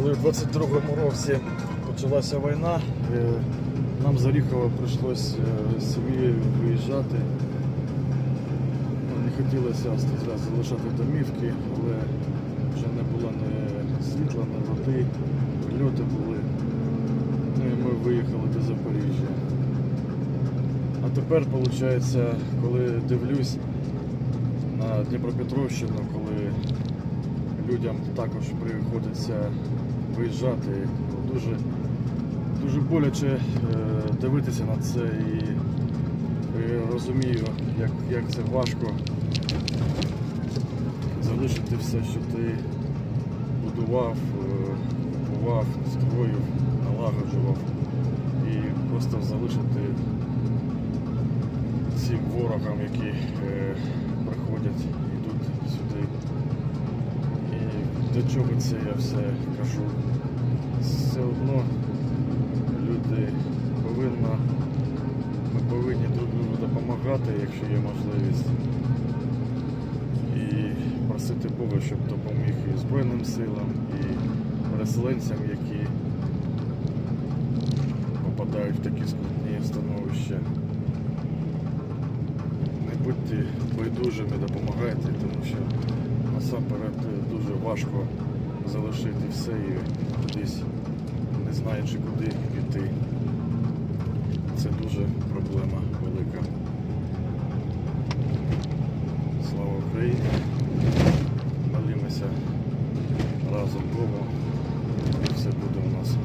Коли в 22-му році почалася війна, е, нам з Оріхова прийшлось е, з сім'єю виїжджати. Не хотілося залишати домівки, але вже не було ні світла, ні води, прильоти були. Ну і ми виїхали до Запоріжжя. А тепер, виходить, коли дивлюсь на Дніпропетровщину, коли людям також приходиться виїжджати, дуже, дуже боляче е, дивитися на це. І, і розумію, як, як це важко залишити все, що ти будував, е, купував, строїв, налагоджував. І просто залишити цим ворогам, які е, приходять, йдуть сюди. До чого це я все кажу? Все одно люди повинна, ми повинні друг другу допомагати, якщо є можливість. І просити Бога, щоб допоміг і Збройним силам, і переселенцям, які попадають в такі скрутні становища. Не будьте байдужими, допомагайте, тому що насамперед е, дуже важко залишити все і кудись, не знаючи куди піти. Це дуже проблема велика. Слава Україні! Молімося разом Богу, і все буде у нас